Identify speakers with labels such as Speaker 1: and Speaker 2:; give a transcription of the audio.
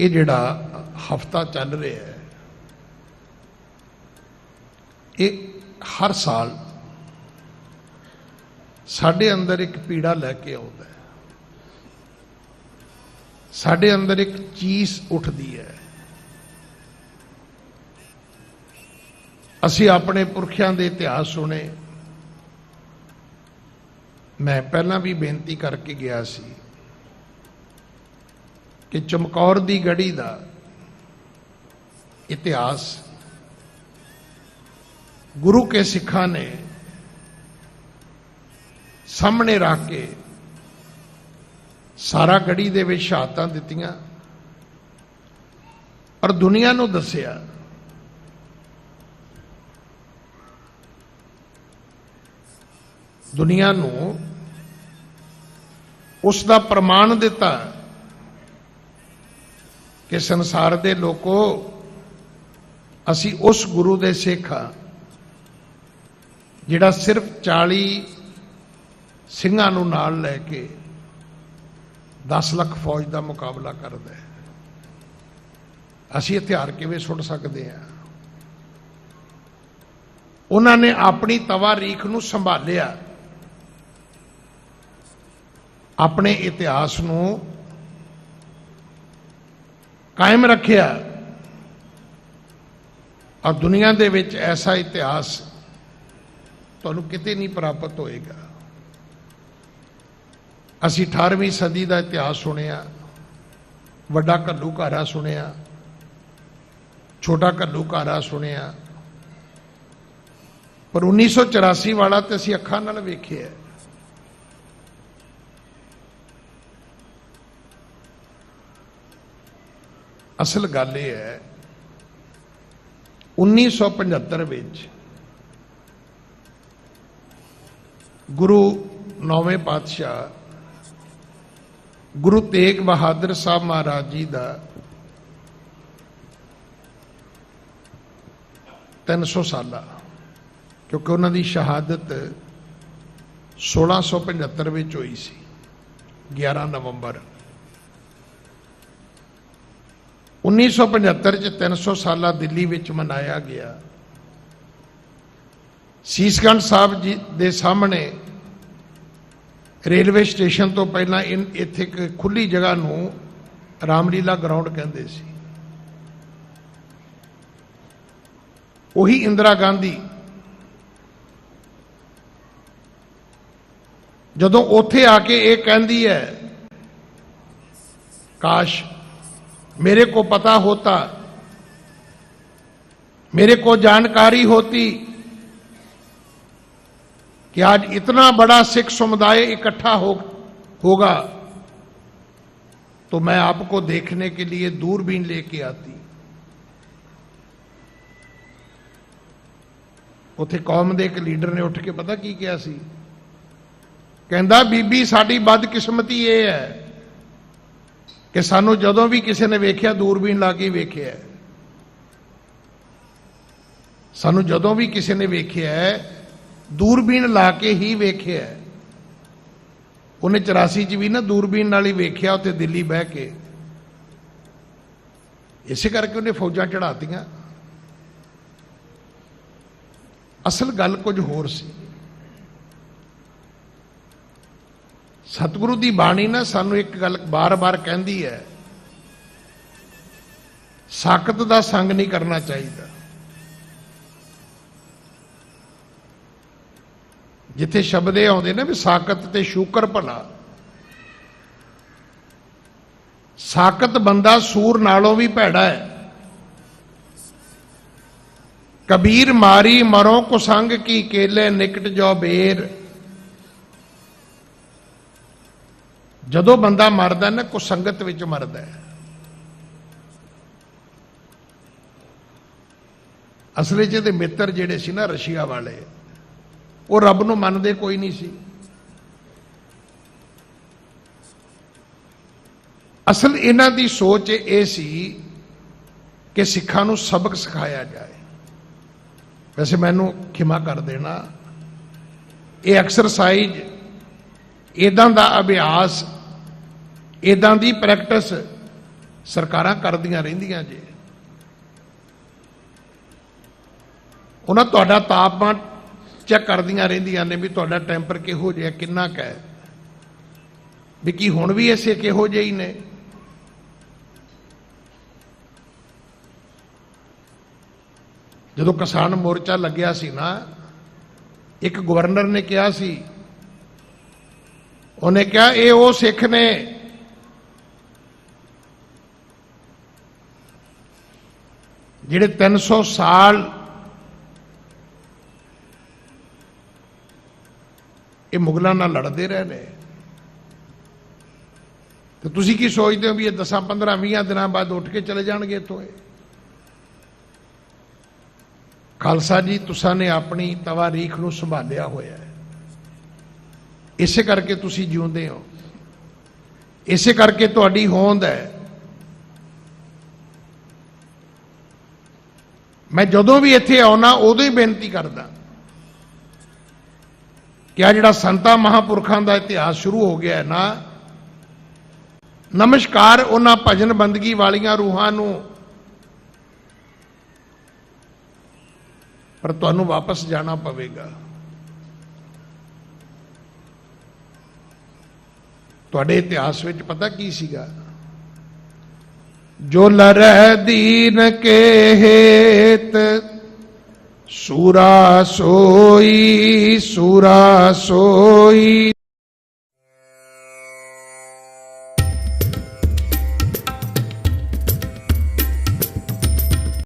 Speaker 1: ਇਹ ਜਿਹੜਾ ਹਫਤਾ ਚੱਲ ਰਿਹਾ ਹੈ, ਇਹ ਹਰ ਸਾਲ ਸਾਡੇ ਅੰਦਰ ਇੱਕ ਪੀੜਾ ਲੈ ਕੇ ਆਉਂਦਾ ਹੈ। ਸਾਡੇ ਅੰਦਰ ਇੱਕ ਚੀਜ਼ ਉੱਠਦੀ ਹੈ। ਅਸੀਂ ਆਪਣੇ ਪੁਰਖਿਆਂ ਦੇ ਇਤਿਹਾਸ ਸੁਣੇ। ਮੈਂ ਪਹਿਲਾਂ ਵੀ ਬੇਨਤੀ ਕਰਕੇ ਗਿਆ ਸੀ ਕਿ ਚਮਕੌਰ ਦੀ ਗੜੀ ਦਾ ਇਤਿਹਾਸ ਗੁਰੂ ਕੇ ਸਿੱਖਾਂ ਨੇ ਸਾਹਮਣੇ ਰੱਖ ਕੇ ਸਾਰਾ ਗੜੀ ਦੇ ਵਿੱਚ ਸ਼ਹਾਦਤਾਂ ਦਿੱਤੀਆਂ। ਔਰ ਦੁਨੀਆ ਨੂੰ ਦੱਸਿਆ ਦੁਨੀਆ ਨੂੰ ਉਸ ਦਾ ਪ੍ਰਮਾਣ ਦਿੱਤਾ ਕਿ ਸੰਸਾਰ ਦੇ ਲੋਕੋ ਅਸੀਂ ਉਸ ਗੁਰੂ ਦੇ ਸਿੱਖ ਹਾਂ, ਜਿਹੜਾ ਸਿਰਫ 40 ਸਿੰਘਾਂ ਨੂੰ ਨਾਲ ਲੈ ਕੇ 10 ਲੱਖ ਫੌਜ ਦਾ ਮੁਕਾਬਲਾ ਕਰਦਾ ਹੈ। ਅਸੀਂ ਹਥਿਆਰ ਕਿਵੇਂ ਸੁੱਟ ਸਕਦੇ ਹਾਂ? ਉਹਨਾਂ ਨੇ ਆਪਣੀ ਤਵਾਰੀਖ ਨੂੰ ਸੰਭਾਲਿਆ। ਆਪਣੇ ਇਤਿਹਾਸ ਨੂੰ ਕਾਇਮ ਰੱਖਿਆ। ਔਰ ਦੁਨੀਆ ਦੇ ਵਿੱਚ ਐਸਾ ਇਤਿਹਾਸ ਤੁਹਾਨੂੰ ਕਿਤੇ ਨਹੀਂ ਪ੍ਰਾਪਤ ਹੋਏਗਾ। ਅਸੀਂ 18ਵੀਂ ਸਦੀ ਦਾ ਇਤਿਹਾਸ ਸੁਣਿਆ, ਵੱਡਾ ਘੱਲੂਘਾਰਾ ਸੁਣਿਆ, ਛੋਟਾ ਘੱਲੂਘਾਰਾ ਸੁਣਿਆ, ਪਰ 1984 ਵਾਲਾ ਤੇ ਅਸੀਂ ਅੱਖਾਂ ਨਾਲ ਵੇਖਿਆ। ਅਸਲ ਗੱਲ ਇਹ ਹੈ 1975 ਵਿੱਚ ਗੁਰੂ ਨੌਵੇਂ ਪਾਤਸ਼ਾਹ ਗੁਰੂ ਤੇਗ ਬਹਾਦਰ ਸਾਹਿਬ ਮਹਾਰਾਜ ਜੀ ਦਾ 300 ਸਾਲਾ, ਕਿਉਂਕਿ ਉਹਨਾਂ ਦੀ ਸ਼ਹਾਦਤ 1675 ਵਿੱਚ ਹੋਈ ਸੀ 11 ਨਵੰਬਰ। 1975 ਚ 300 ਸਾਲਾ ਦਿੱਲੀ ਵਿੱਚ ਮਨਾਇਆ ਗਿਆ। ਸੀਸਗੰਜ ਸਾਹਿਬ ਜੀ ਦੇ ਸਾਹਮਣੇ ਰੇਲਵੇ ਸਟੇਸ਼ਨ ਤੋਂ ਪਹਿਲਾਂ ਇਨ- ਇੱਥੇ ਇੱਕ ਖੁੱਲੀ ਜਗ੍ਹਾ ਨੂੰ ਰਾਮਲੀਲਾ ਗਰਾਊਂਡ ਕਹਿੰਦੇ ਸੀ। ਉਹੀ ਇੰਦਰਾ ਗਾਂਧੀ ਜਦੋਂ ਉੱਥੇ ਆ ਕੇ ਇਹ ਕਹਿੰਦੀ ਹੈ, ਕਾਸ਼ मेरे को पता होता मेरे को जानकारी होती कि आज इतना बड़ा सिख समुदाय इकट्ठा हो होगा तो मैं आपको देखने के लिए दूरबीन लेके आती ਉਥੇ ਕੌਮ ਦੇ ਇੱਕ ਲੀਡਰ ਨੇ ਉੱਠ ਕੇ ਪਤਾ ਕੀ ਕਿਹਾ ਸੀ ਕਹਿੰਦਾ ਬੀਬੀ ਸਾਡੀ ਬਦਕਿਸਮਤੀ ਇਹ ਹੈ ਕਿ ਸਾਨੂੰ ਜਦੋਂ ਵੀ ਕਿਸੇ ਨੇ ਵੇਖਿਆ, ਦੂਰਬੀਨ ਲਾ ਕੇ ਵੇਖਿਆ ਸਾਨੂੰ ਜਦੋਂ ਵੀ ਕਿਸੇ ਨੇ ਵੇਖਿਆ ਦੂਰਬੀਨ ਲਾ ਕੇ ਹੀ ਵੇਖਿਆ ਉਹਨੇ 84 ਚ ਵੀ ਨਾ ਦੂਰਬੀਨ ਨਾਲ ਹੀ ਵੇਖਿਆ, ਉੱਥੇ ਦਿੱਲੀ ਬਹਿ ਕੇ। ਇਸੇ ਕਰਕੇ ਉਹਨੇ ਫੌਜਾਂ ਚੜਾਤੀਆਂ ਅਸਲ ਗੱਲ ਕੁਝ ਹੋਰ ਸੀ। ਸਤਿਗੁਰੂ ਦੀ ਬਾਣੀ ਨਾ ਸਾਨੂੰ ਇੱਕ ਗੱਲ ਬਾਰ-ਬਾਰ ਕਹਿੰਦੀ ਹੈ, ਸਾਖਤ ਦਾ ਸੰਗ ਨਹੀਂ ਕਰਨਾ ਚਾਹੀਦਾ। ਜਿੱਥੇ ਸ਼ਬਦ ਇਹ ਆਉਂਦੇ ਨੇ ਵੀ ਸਾਖਤ ਤੇ ਸ਼ੂਕਰ ਭਲਾ। ਸਾਖਤ ਬੰਦਾ ਸੂਰ ਨਾਲੋਂ ਵੀ ਭੈੜਾ ਹੈ। ਕਬੀਰ ਮਾਰੀ ਮਰੋ ਕੁਸੰਗ ਕੀ ਕੇਲੇ ਨਿਕਟ ਜੋ ਬੇਰ। ਜਦੋਂ ਬੰਦਾ ਮਰਦਾ ਨਾ ਕੁਸੰਗਤ ਵਿੱਚ ਮਰਦਾ ਹੈ। ਅਸਲ ਵਿੱਚ ਇਹਦੇ ਮਿੱਤਰ ਜਿਹੜੇ ਸੀ ਨਾ, ਰਸ਼ੀਆ ਵਾਲੇ, ਉਹ ਰੱਬ ਨੂੰ ਮੰਨਦੇ ਕੋਈ ਨਹੀਂ ਸੀ। ਅਸਲ ਇਹਨਾਂ ਦੀ ਸੋਚ ਇਹ ਸੀ ਕਿ ਸਿੱਖਾਂ ਨੂੰ ਸਬਕ ਸਿਖਾਇਆ ਜਾਏ। ਵੈਸੇ ਮੈਨੂੰ ਖਿਮਾ ਕਰ ਦੇਣਾ। ਇਹ ਐਕਸਰਸਾਈਜ਼ ਇਦਾਂ ਦਾ ਅਭਿਆਸ ਇਦਾਂ ਦੀ ਪ੍ਰੈਕਟਿਸ ਸਰਕਾਰਾਂ ਕਰਦੀਆਂ ਰਹਿੰਦੀਆਂ ਜੇ। ਉਹਨਾਂ ਤੁਹਾਡਾ ਤਾਪਮਾਨ ਚੈੱਕ ਕਰਦੀਆਂ ਰਹਿੰਦੀਆਂ ਨੇ ਵੀ ਤੁਹਾਡਾ ਟੈਂਪਰ ਕਿਹੋ ਜਿਹਾ, ਕਿੰਨਾ ਕੁ ਹੈ। ਵੀ ਕੀ ਹੁਣ ਵੀ ਐਸੇ ਕਿਹੋ ਜਿਹੇ ਹੀ ਨੇ। ਜਦੋਂ ਕਿਸਾਨ ਮੋਰਚਾ ਲੱਗਿਆ ਸੀ ਨਾ, ਇੱਕ ਗਵਰਨਰ ਨੇ ਕਿਹਾ ਸੀ, ਉਹਨੇ ਕਿਹਾ, ਇਹ ਉਹ ਸਿੱਖ ਨੇ ਜਿਹੜੇ 300 ਸਾਲ ਇਹ ਮੁਗਲਾਂ ਨਾਲ ਲੜਦੇ ਰਹੇ ਨੇ। ਤੇ ਤੁਸੀਂ ਕੀ ਸੋਚਦੇ ਹੋ ਵੀ ਇਹ 10 15 20 ਦਿਨਾਂ ਬਾਅਦ ਉੱਠ ਕੇ ਚਲੇ ਜਾਣਗੇ ਇੱਥੋਂ ਇਹ? ਖਾਲਸਾ ਜੀ, ਤੁਸਾਂ ਨੇ ਆਪਣੀ ਤਵਾਰੀਖ ਨੂੰ ਸੰਭਾਲਿਆ ਹੋਇਆ ਹੈ। ਇਸੇ ਕਰਕੇ ਤੁਸੀਂ ਜਿਉਂਦੇ ਹੋ। ਇਸੇ ਕਰਕੇ ਤੁਹਾਡੀ ਹੋਂਦ ਹੈ ਮੈਂ ਜਦੋਂ ਵੀ ਇੱਥੇ ਆਉਣਾ, ਉਦੋਂ ਹੀ ਬੇਨਤੀ ਕਰਦਾ ਕਿ ਆ ਜਿਹੜਾ ਸੰਤਾ ਮਹਾਪੁਰਖਾਂ ਦਾ ਇਤਿਹਾਸ ਸ਼ੁਰੂ ਹੋ ਗਿਆ ਹੈ ਨਾ, ਨਮਸਕਾਰ ਉਹਨਾਂ ਭਜਨ ਬੰਦਗੀ ਵਾਲੀਆਂ ਰੂਹਾਂ ਨੂੰ। ਪਰ ਤੁਹਾਨੂੰ ਵਾਪਸ ਜਾਣਾ ਪਵੇਗਾ। ਤੁਹਾਡੇ ਇਤਿਹਾਸ ਵਿੱਚ ਪਤਾ ਕੀ ਸੀਗਾ? ਜੋ ਲਰਹਿ ਦੀਨ ਕੇ ਹੇਤ ਸੂਰਾ ਸੋਈ ਸੂਰਾ ਸੋਈ।